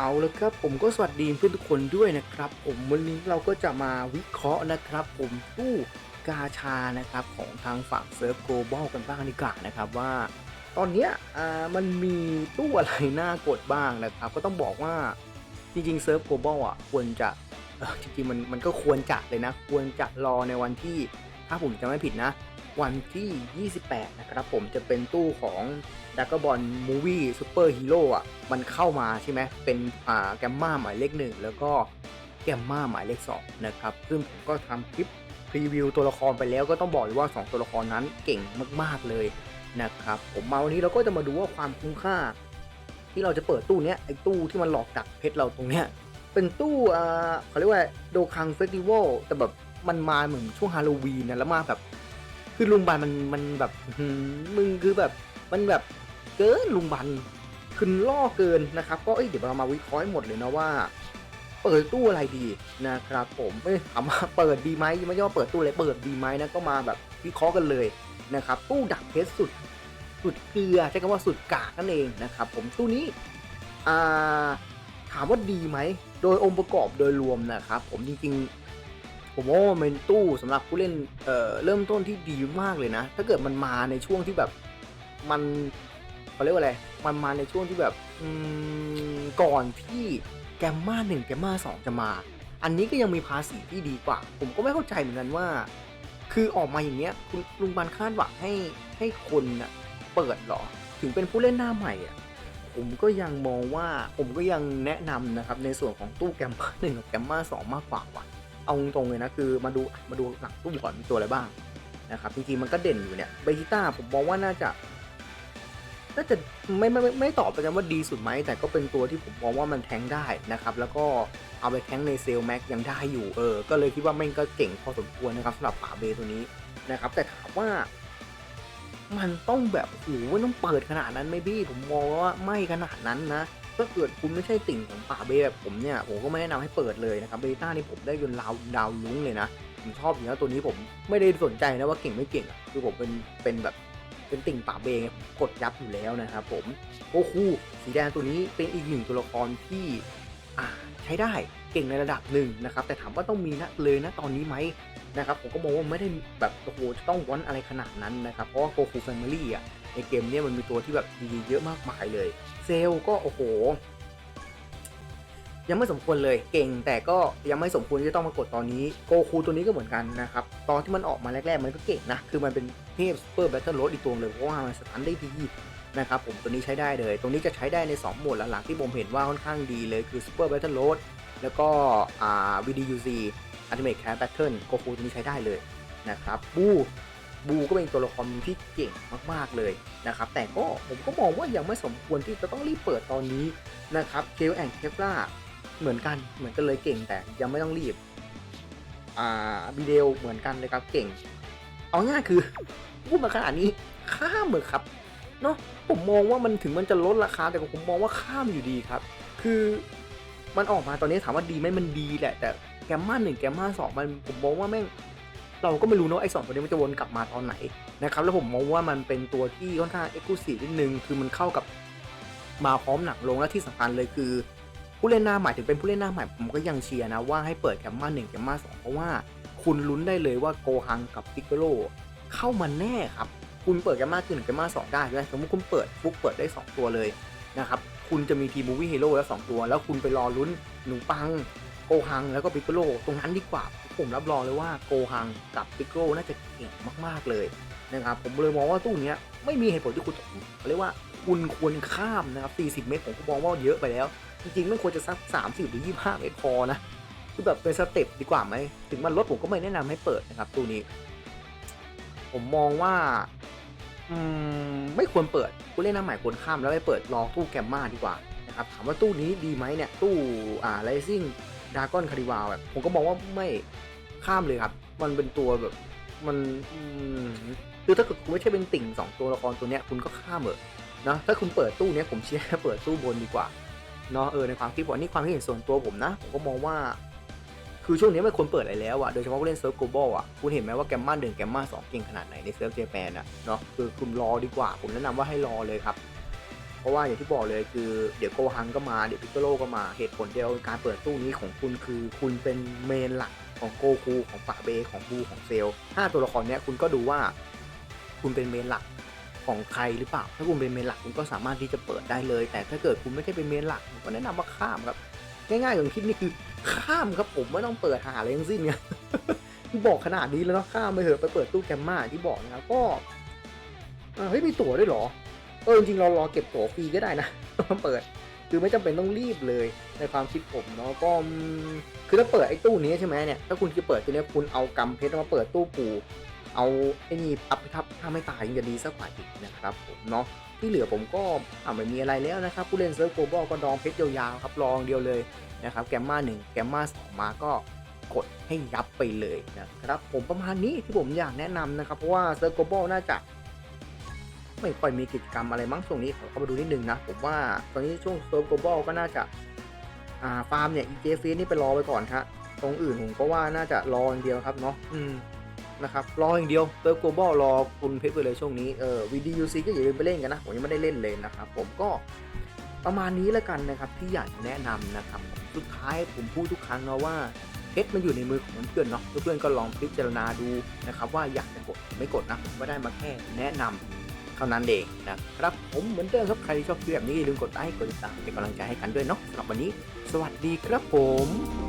เอาละครับผมก็สวัสดีเพื่อนทุกคนด้วยนะครับ ผมวันนี้เราก็จะมาวิเคราะห์นะครับ ผมตู้กาชานะครับของทางฝั่งเซิร์ฟโกลบอลกันบ้างดีกว่านะครับว่า ตอนเนี้ยอ่ามันมีตู้อะไรน่ากดบ้างนะครับ ก็ต้องบอกว่าจริงๆเซิร์ฟโกลบอลอะควรจะจริงๆมันมันก็ควรจะเลยนะ ควรจะรอในวันที่ถ้าผมจะไม่ผิดนะ วันที่ 28 นะครับผมจะเป็นตู้ของดักบอลมูวี่ซูเปอร์ฮีโร่อะ มันเข้ามาใช่ไหมเป็นอ่าแกมมาหมายเลขหนึ่งแล้วก็แกมมาหมายเลขสองนะครับ ซึ่งผมก็ทำคลิปพรีวิวตัวละครไปแล้วก็ต้องบอกเลยว่า 2 ตัวละครนั้นเก่งมากๆเลยนะครับ ผมมาวันนี้เราก็จะมาดูว่าความคุ้มค่า ที่เราจะเปิดตู้เนี้ยไอ้ตู้ที่มันหลอกดักเพชรเราตรงเนี้ยเป็นตู้อ่าเขาเรียกว่าโดคังเฟสติวัลแต่แบบมันมาเหมือนช่วงฮาโลวีนนะแล้วมาแบบ คือลุงบันมันมันแบบหือมึงคือแบบมันแบบเกินลุงบันคือล่อเกินนะครับ ก็เอ้ยเดี๋ยวเรามาวิเคราะห์หมดเลยนะว่า เปิดตู้อะไรดีนะครับ ผมไม่ถามว่าเปิดดีไหมไม่ใช่ว่าเปิดตู้เลยเปิดดีไหมนะก็มาแบบวิเคราะห์กันเลยนะครับ ตู้ดักเพชรสุดสุดเกลือใช้คำว่าสุดกากนั่นเองนะครับ ผมตู้นี้อ่าถามว่าดีไหมโดยองค์ประกอบโดยรวมนะครับ ผมจริงๆ ผมว่ามันเป็นตู้สำหรับผู้เล่นเเริ่มต้นที่ดีมากเลยนะ ถ้าเกิดมันมาในช่วงที่แบบมันเขาเรียกว่าอะไร มันมาในช่วงที่แบบก่อนที่แกมมาหนึ่งแกมมาสองจะมา อันนี้ก็ยังมีภาษีที่ดีกว่า ผมก็ไม่เข้าใจเหมือนกันว่า คือออกมาอย่างเงี้ยคุณลุงบันคาดหวังให้ให้คนนะเปิดหรอ ถึงเป็นผู้เล่นหน้าใหม่อะผมก็ยังมองว่าผมก็ยังแนะนำนะครับในส่วนของตู้แกมมาหนึ่งกับแกมมาสองมากกว่าว่ะ เอาตรงเลยนะคือมาดูมาดูหลังตู้ก่อนมีตัวอะไรบ้างนะครับจริงๆมันก็เด่นอยู่เนี่ยเบจิต้าผมมองว่าน่าจะน่าจะไม่ไม่ไม่ไม่ตอบไปกันว่าดีสุดไหมแต่ก็เป็นตัวที่ผมมองว่ามันแทงได้นะครับ แล้วก็เอาไปแทงในเซลแม็กยังได้อยู่เออ ก็เลยคิดว่าแม่งก็เก่งพอสมควรนะครับสำหรับป่าเบตัวนี้นะครับ แต่ถามว่า มันต้องแบบโอ้โหต้องเปิดขนาดนั้นไหม่บี้ผมมองว่าไม่ขนาดนั้นนะ ถ้าเกิดคุณไม่ใช่ติ่งของป่าเบแบบผมเนี่ยผมก็ไม่แนะนำให้เปิดเลยนะครับเบต้านี่ผมได้ยนดาวดาวลุ้งเลยนะ ผมชอบอยู่แล้วตัวนี้ผมไม่ได้สนใจนะว่าเก่งไม่เก่งอะคือผมเป็นเป็นแบบเป็นติ่งป่าเบงกดยับอยู่แล้วนะครับผมโอคูสีแดงตัวนี้เป็นอีกหนึ่งตัวละครที่อ่าใช้ได้เก่งในระดับหนึ่งนะครับ แต่ถามว่าต้องมีนะเลยนะตอนนี้ไหมนะครับผมก็มองว่าไม่ได้แบบโอ้โหจะต้องวอนอะไรขนาดนั้นนะครับเพราะว่าโกคูแฟมิลี่อะ ในเกมเนี้ยมันมีตัวที่แบบดีเยอะมากมายเลย เซลก็โอ้โห ยังไม่สมควรเลยเก่งแต่ก็ยังไม่สมควรที่จะต้องมากดตอนนี้โกคูตัวนี้ก็เหมือนกันนะครับ ตอนที่มันออกมาแรกๆ มันก็เก่งนะ คือมันเป็นเทพซูเปอร์แบทเทิลโรดอีกตัวเลยเพราะว่ามันสตันได้ดีนะครับผมตัวนี้ใช้ได้เลย ตรงนี้จะใช้ได้ใน 2 โหมดหลังๆที่ผมเห็นว่าค่อนข้างดีเลยคือ Super Battle Load แล้วก็อ่า VDUC Ultimate Cat Battle โกคูตัวนี้ใช้ได้เลยนะครับบู บูก็เป็นตัวละครหนึ่งที่เก่งมากๆเลยนะครับแต่ก็ผมก็มองว่ายังไม่สมควรที่จะต้องรีบเปิดตอนนี้นะครับเคลแอนเคปล่าเหมือนกันเหมือนกันเลยเก่งแต่ยังไม่ต้องรีบอ่าบีเดลเหมือนกันเลยครับเก่ง เอาง่ายคือพูดมาขนาดนี้ข้ามเหมือนครับเนาะผมมองว่ามันถึงมันจะลดราคาแต่ผมมองว่าข้ามอยู่ดีครับ คือมันออกมาตอนนี้ถามว่าดีไหมมันดีแหละ แต่แกมมาหนึ่งแกมมาสองมันผมมองว่าแม่ง เราก็ไม่รู้เนาะไอ้สองตัวนี้มันจะวนกลับมาตอนไหนนะครับแล้วผมมองว่ามันเป็นตัวที่ค่อนข้างเอ็กซ์คลูซีฟนิดนึงคือมันเข้ากับมาพร้อมหนังลงและที่สำคัญเลยคือ ผู้เล่นหน้าใหม่ถึงเป็นผู้เล่นหน้าใหม่ผมก็ยังเชียร์นะว่าให้เปิดแกมมาหนึ่งแกมมาสองเพราะว่าคุณลุ้นได้เลยว่าโกฮังกับปิกโกโลเข้ามาแน่ครับคุณเปิดแกมมาหนึ่งแกมมาสองได้ใช่ไหมสมมติคุณเปิดฟุกเปิดได้ 2 ตัวเลยนะครับคุณจะมีทีมูวี่ฮีโร่แล้ว 2 ตัว แล้วคุณไปรอลุ้นหนูปังโกฮังแล้วก็ปิกโกโลตรงนั้นดีกว่า ผมรับรองเลยว่าโกฮังกับปิกโกโลน่าจะเก่งมากๆเลยนะครับผมเลยมองว่าตู้นี้ไม่มีเหตุผลที่คุณเขาเรียกว่าคุณควรข้ามนะครับ40 เมตรผมก็มองว่าเยอะไปแล้ว จริงๆ ไม่ควรจะสัก 30 หรือ 25 เมตรพอนะคือแบบเป็นสเต็ปดีกว่าไหม ถึงมันลดผมก็ไม่แนะนำให้เปิดนะครับตู้นี้ ผมมองว่า อืม ไม่ควรเปิดผู้เล่นหน้าใหม่ควรข้ามแล้วไปเปิดรอตู้แกมมาดีกว่านะครับถามว่าตู้นี้ดีไหมเนี่ย ตู้อ่าไรซิ่งดากอนคาริวาแบบผมก็มองว่าไม่ ข้ามเลยครับ มันเป็นตัวแบบมันคือถ้าเกิดคุณไม่ใช่เป็นติ่งสองตัวละครตัวเนี้ยคุณก็ข้ามเถอนะถ้าคุณเปิดตู้เนี้ยผมเชียร์เปิดตู้บนดีกว่าเนาะเออในความคิดผมนี่ความคิดเห็นส่วนตัวผมนะผมก็มองว่า คือช่วงนี้ไม่ควรเปิดอะไรแล้วอะโดยเฉพาะผู้เล่นเซิร์ฟโกลบอลอะคุณเห็นไหมว่าแกมมาหนึ่งแกมมาสองเก่งขนาดไหนในเซิร์ฟเจแปนอะเนาะคือคุณรอดีกว่า ผมแนะนำว่าให้รอเลยครับ เพราะว่าอย่างที่บอกเลยคือเดี๋ยวโกฮังก็มาเดี๋ยวพิกโกโลก็มาเหตุผลเดียวการเปิดตู้นี้ของคุณคือคุณเป็นเมนหลัก ของโกคูของปะเบของบูของเซลห้าตัวละครเนี้ยคุณก็ดูว่า คุณเป็นเมนหลักของใครหรือเปล่า ถ้าคุณเป็นเมนหลักคุณก็สามารถที่จะเปิดได้เลย แต่ถ้าเกิดคุณไม่ใช่เป็นเมนหลักผมก็แนะนำว่าข้ามครับ ง่ายๆอย่างคลิปนี้คือข้ามครับผมไม่ต้องเปิดหาอะไรทั้งสิ้นไงบอกขนาดนี้แล้วเนาะข้ามไปเถอะไปเปิดตู้แกมมาที่บอกนะครับก็เฮ้ยมีตั๋วด้วยเหรอเออจริงๆเรารอเก็บตั๋วฟรีก็ได้นะมาเปิด คือไม่จำเป็นต้องรีบเลยในความคิดผมเนาะก็คือถ้าเปิดไอ้ตู้นี้ใช่ไหมเนี่ยถ้าคุณจะเปิดตัวนี้คุณเอากำเพชรมาเปิดตู้ปูเอาไอ้นี่พับทับถ้าไม่ตายยังจะดีสักกว่าอีกนะครับผมเนาะที่เหลือผมก็อ่าไม่มีอะไรแล้วนะครับ ผู้เล่นเซิร์ฟโกลบอลก็ดองเพชรยาวๆครับรองเดียวเลยนะครับแกมมาหนึ่งแกมมาสองมาก็กดให้ยับไปเลยนะครับผมประมาณนี้ที่ผมอยากแนะนำนะครับ เพราะว่าเซิร์ฟโกลบอลน่าจะ ไม่ค่อยมีกิจกรรมอะไรมั้งช่วงนี้ขอเข้ามาดูนิดนึงนะผมว่าตอนนี้ช่วงเซิร์ฟโกลบอลก็น่าจะอ่าฟาร์มเนี่ย EJ f นี่ไปรอไปก่อนครับตรงอื่นผมก็ว่าน่าจะรออย่างเดียวครับเนาะอืมนะครับรออย่างเดียวเซิร์ฟโกลบอลรอคุณเพชรไปเลยช่วงนี้เออ VDUC ก็อย่าลืมไปเล่นกันนะผมยังไม่ได้เล่นเลยนะครับผมก็ประมาณนี้แล้วกันนะครับที่อยากแนะนำนะครับสุดท้ายผมพูดทุกครั้งเนาะว่าเพชรมันอยู่ในมือของเพื่อนเนาะเพื่อนก็ลองพิจารณาดูนะครับว่าอยากจะกดไม่กดนะผมก็ได้มาแค่แนะนำ เท่านั้นเองนะครับผมเหมือนเดิมครับใครชอบคลิปแบบนี้อย่าลืมกดไลค์กดติดตามเป็นกำลังใจให้กันด้วยเนาะสำหรับวันนี้ สวัสดีครับผม